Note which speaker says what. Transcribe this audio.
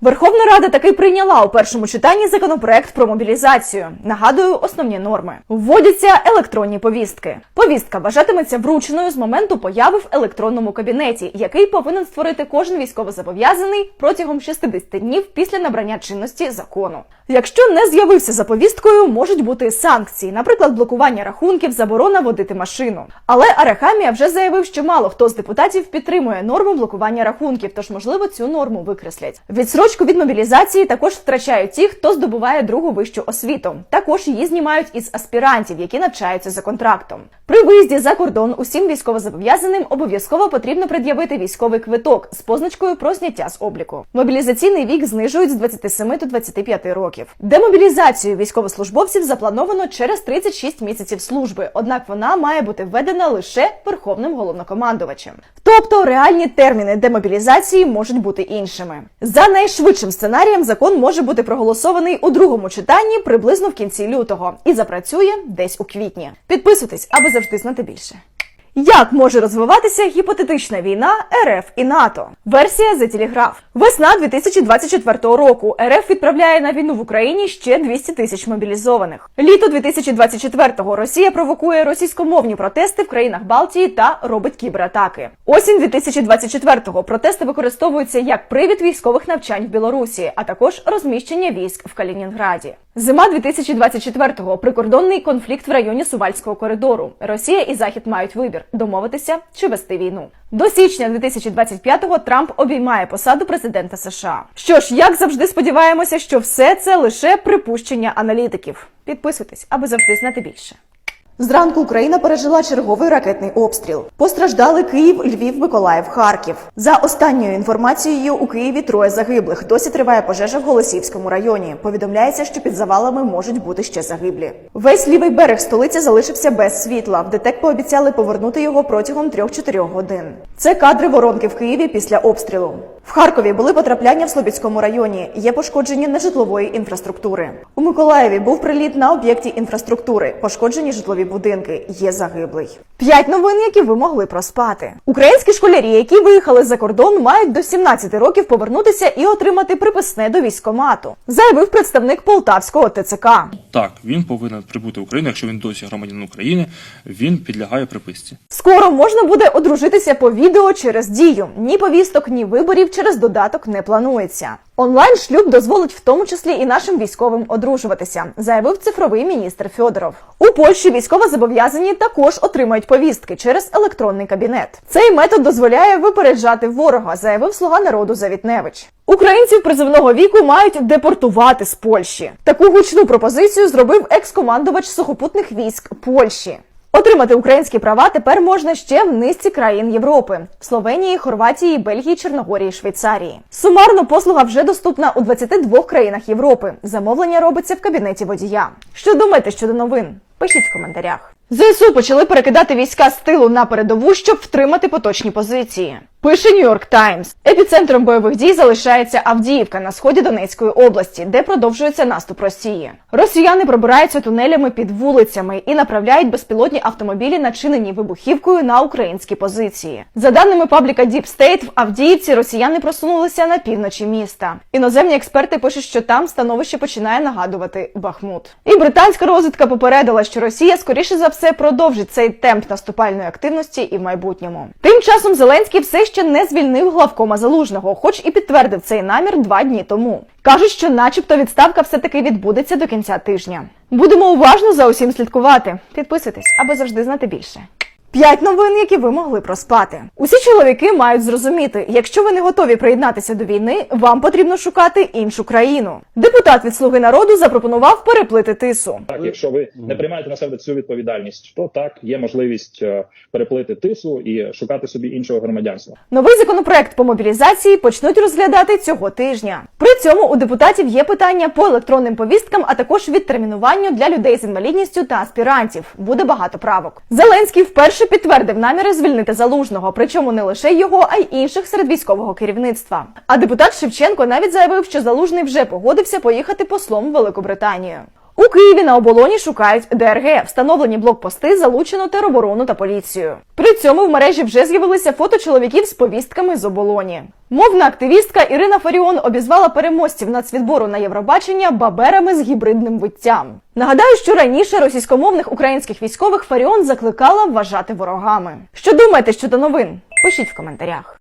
Speaker 1: Верховна Рада таки прийняла у першому читанні законопроект про мобілізацію. Нагадую основні норми. Вводяться електронні повістки. Повістка вважатиметься врученою з моменту появи в електронному кабінеті, який повинен створити кожен військовозобов'язаний протягом 60 днів після набрання чинності закону. Якщо не з'явився за повісткою, можуть бути санкції, наприклад, блокування рахунків, заборона водити машину. Але Арахамія вже заявив, що мало хто з депутатів підтримує норму блокування рахунків, тож можливо цю норму викреслять. Відсрочку від мобілізації також втрачають ті, хто здобуває другу вищу освіту. Також її знімають із аспірантів, які навчаються за контрактом. При виїзді за кордон усім військовозобов'язаним обов'язково потрібно пред'явити військовий квиток з позначкою про зняття з обліку. Мобілізаційний вік знижують з 27 до 25 років. Демобілізацію військовослужбовців заплановано через 36 місяців служби, однак вона має бути введена лише верховним головнокомандувачем. Тобто реальні терміни демобілізації можуть бути іншими. За найшвидшим сценарієм закон може бути проголосований у другому читанні приблизно в кінці лютого і запрацює десь у квітні. Підписуйтесь, аби завжди знати більше. Як може розвиватися гіпотетична війна РФ і НАТО? Версія The Telegraph. Весна 2024 року РФ відправляє на війну в Україні ще 200 тисяч мобілізованих. Літо 2024-го Росія провокує російськомовні протести в країнах Балтії та робить кібератаки. Осінь 2024-го протести використовуються як привід військових навчань в Білорусі, а також розміщення військ в Калінінграді. Зима 2024-го прикордонний конфлікт в районі Сувальського коридору. Росія і Захід мають вибір домовитися чи вести війну. До січня 2025-го Трамп обіймає посаду президента США. Що ж, як завжди, сподіваємося, що все це лише припущення аналітиків. Підписуйтесь, аби завжди знати більше. Зранку Україна пережила черговий ракетний обстріл. Постраждали Київ, Львів, Миколаїв, Харків. За останньою інформацією, у Києві троє загиблих. Досі триває пожежа в Голосіївському районі. Повідомляється, що під завалами можуть бути ще загиблі. Весь лівий берег столиці залишився без світла. В ДТЕК пообіцяли повернути його протягом 3-4 годин. Це кадри воронки в Києві після обстрілу. В Харкові були потрапляння в Слобідському районі. Є пошкодження нежитлової інфраструктури. У Миколаєві був приліт на об'єкті інфраструктури. Пошкоджені житлові будинки. Є загиблий. П'ять новин, які ви могли проспати. Українські школярі, які виїхали за кордон, мають до 17 років повернутися і отримати приписне до військомату, заявив представник Полтавського ТЦК.
Speaker 2: Так, він повинен прибути в Україну, якщо він досі громадянин України, він підлягає приписці.
Speaker 1: Скоро можна буде одружитися по відео через дію. Ні повісток, ні виборів через додаток не планується. Онлайн шлюб дозволить в тому числі і нашим військовим одружуватися, заявив цифровий міністр Федоров. У Польщі військовозобов'язані також отримають повістки через електронний кабінет. Цей метод дозволяє випереджати ворога, заявив слуга народу Завітневич. Українців призивного віку мають депортувати з Польщі. Таку гучну пропозицію зробив екс-командувач сухопутних військ Польщі. Отримати українські права тепер можна ще в низці країн Європи: в Словенії, Хорватії, Бельгії, Чорногорії, Швейцарії. Сумарно послуга вже доступна у 22 країнах Європи. Замовлення робиться в кабінеті водія. Що думаєте щодо новин? Пишіть в коментарях. ЗСУ почали перекидати війська з тилу на передову, щоб втримати поточні позиції. Пише Нью-Йорк Таймс. Епіцентром бойових дій залишається Авдіївка на сході Донецької області, де продовжується наступ Росії. Росіяни пробираються тунелями під вулицями і направляють безпілотні автомобілі, начинені вибухівкою на українські позиції. За даними пабліка Deep State, в Авдіївці росіяни просунулися на півночі міста. Іноземні експерти пишуть, що там становище починає нагадувати Бахмут. І британська розвідка попередила, що Росія скоріше за все продовжить цей темп наступальної активності і в майбутньому. Тим часом Зеленський все ще не звільнив главкома залужного, хоч і підтвердив цей намір два дні тому. Кажуть, що, начебто, відставка все таки відбудеться до кінця тижня. Будемо уважно за усім слідкувати. Підписуйтесь, аби завжди знати більше. П'ять новин, які ви могли проспати. Усі чоловіки мають зрозуміти, якщо ви не готові приєднатися до війни, вам потрібно шукати іншу країну. Депутат від Слуги народу запропонував переплити тису.
Speaker 3: Так, якщо ви не приймаєте на себе цю відповідальність, то так є можливість е, переплити тису і шукати собі іншого громадянства.
Speaker 1: Новий законопроект по мобілізації почнуть розглядати цього тижня. При цьому у депутатів є питання по електронним повісткам, а також відтермінуванню для людей з інвалідністю та аспірантів. Буде багато правок. Зеленський вперше підтвердив наміри звільнити залужного, причому не лише його, а й інших серед військового керівництва. А депутат Шевченко навіть заявив, що залужний вже погодився поїхати послом в Великобританію. У Києві на оболоні шукають ДРГ. Встановлені блокпости, залучено тероборону та поліцію. При цьому в мережі вже з'явилися фото чоловіків з повістками з оболоні. Мовна активістка Ірина Фаріон обізвала переможців нацвідбору на Євробачення баберами з гібридним виттям. Нагадаю, що раніше російськомовних українських військових Фаріон закликала вважати ворогами. Що думаєте щодо новин? Пишіть в коментарях.